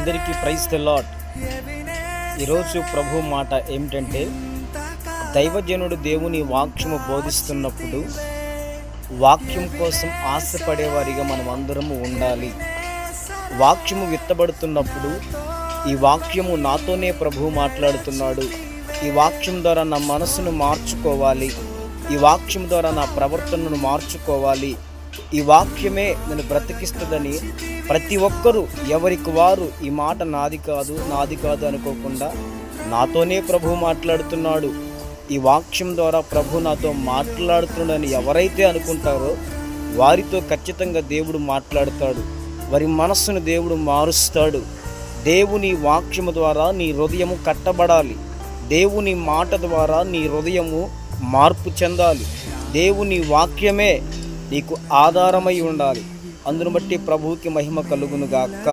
అందరికీ praise the lot ఈరోజు ప్రభు మాట ఏమిటంటే దైవజనుడు దేవుని వాక్యము బోధిస్తున్నప్పుడు వాక్యం కోసం ఆశపడేవారిగా మనం అందరము ఉండాలి. వాక్యము విత్తబడుతున్నప్పుడు ఈ వాక్యము నాతోనే ప్రభు మాట్లాడుతున్నాడు. ఈ వాక్యం ద్వారా నా మనసును మార్చుకోవాలి. ఈ వాక్యం ద్వారా నా ప్రవర్తనను మార్చుకోవాలి. ఈ వాక్యమే నన్ను బ్రతికిస్తుందని ప్రతి ఒక్కరూ ఎవరికి వారు ఈ మాట నాది కాదు నాది కాదు అనుకోకుండా నాతోనే ప్రభు మాట్లాడుతున్నాడు. ఈ వాక్యం ద్వారా ప్రభు నాతో మాట్లాడుతున్నాడని ఎవరైతే అనుకుంటారో వారితో ఖచ్చితంగా దేవుడు మాట్లాడతాడు. వారి మనస్సును దేవుడు మారుస్తాడు. దేవుని వాక్యము ద్వారా నీ హృదయము కట్టబడాలి. దేవుని మాట ద్వారా నీ హృదయము మార్పు చెందాలి. దేవుని వాక్యమే నీకు ఆధారమై ఉండాలి. అందును బట్టి ప్రభువుకి మహిమ కలుగునుగాక.